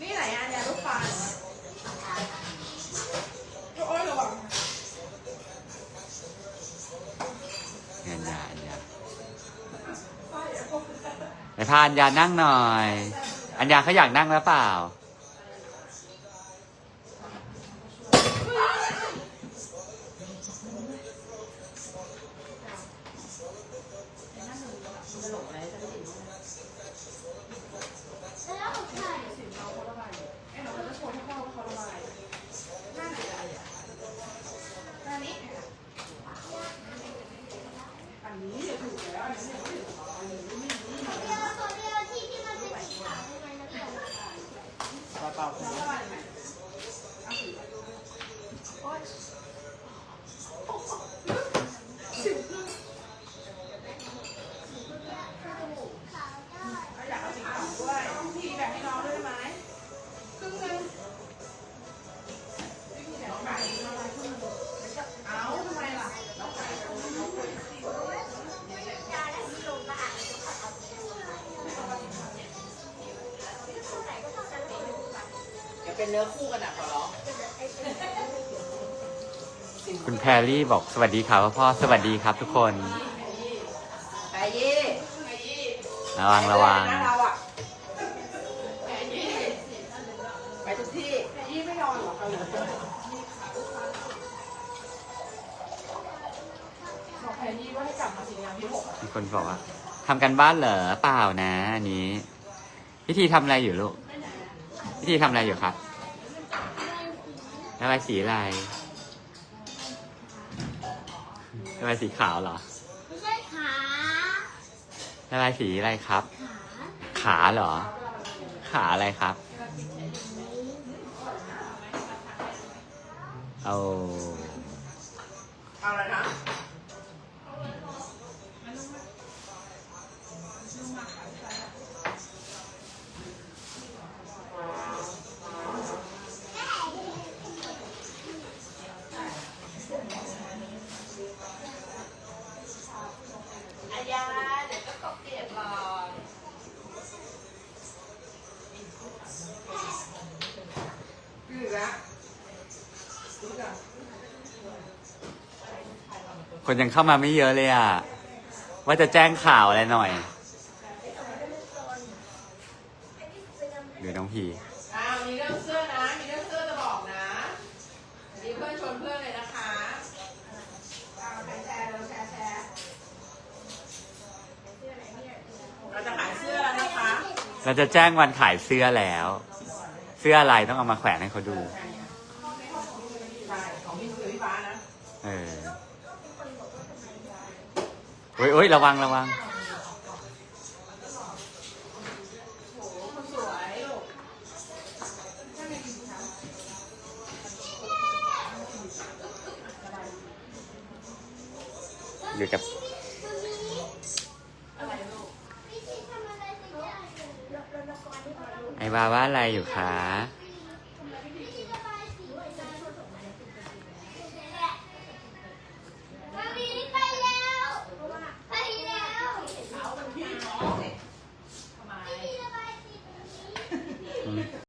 นี่ไหนอะเนี่ยลูกฟันโอ้ยระวังเงินยาอันยาไหนพาอัญญานั่งหน่อย อัญญาเขาอยากนั่งแล้วเปล่าไอ้ เดี๋ยวเป็นเนื้อคู่กันอะขอร้องคุณแพรรี่บอกสวัสดีครับพ่อสวัสดีครับทุกคนไปยี่ระวังระวังนะเราอะไปทุกที่ยี่ไม่นอนเหรอคะบอกแพรยี่ว่าให้กลับมาสีงานที่หกมีคนบอกว่าทำกันบ้านเหรอเปล่านะอันนี้พิธีทำอะไรอยู่ลูกพิธีทำอะไรอยู่ครับ ระบายสีอะไรระบายสีขาวเหรอ ไม่ใช่ขาอะบายสีอะไรครับขาขาเหรอ ขาอะไรครับ เอา เอาอะไรนะ อายาเดี๋ยวก็ตกเปียกหรอกคือละ คนยังเข้ามาไม่เยอะเลยอะ ว่าจะแจ้งข่าวอะไรหน่อยดูน้องพีอ้าวมีเรื่องเสื้อนะ มีเรื่องเสื้อจะบอกนะมีเพื่อนชวนเพื่อนเลยนะคะเอาแชร์แชร์เราแชร์แชร์เราจะขายเสื้อแล้วนะคะ เราจะแจ้งวันขายเสื้อแล้ว เสื้ออะไรต้องเอามาแขวนให้เขาดูใช่ของพี่นุ้ยกับพี่ฟ้านะ เออ โอ้ยระวังระวังโอ้โหคนสวยลูกอยู่กับอะไอว่าวาว่าอะไรอยู่คะ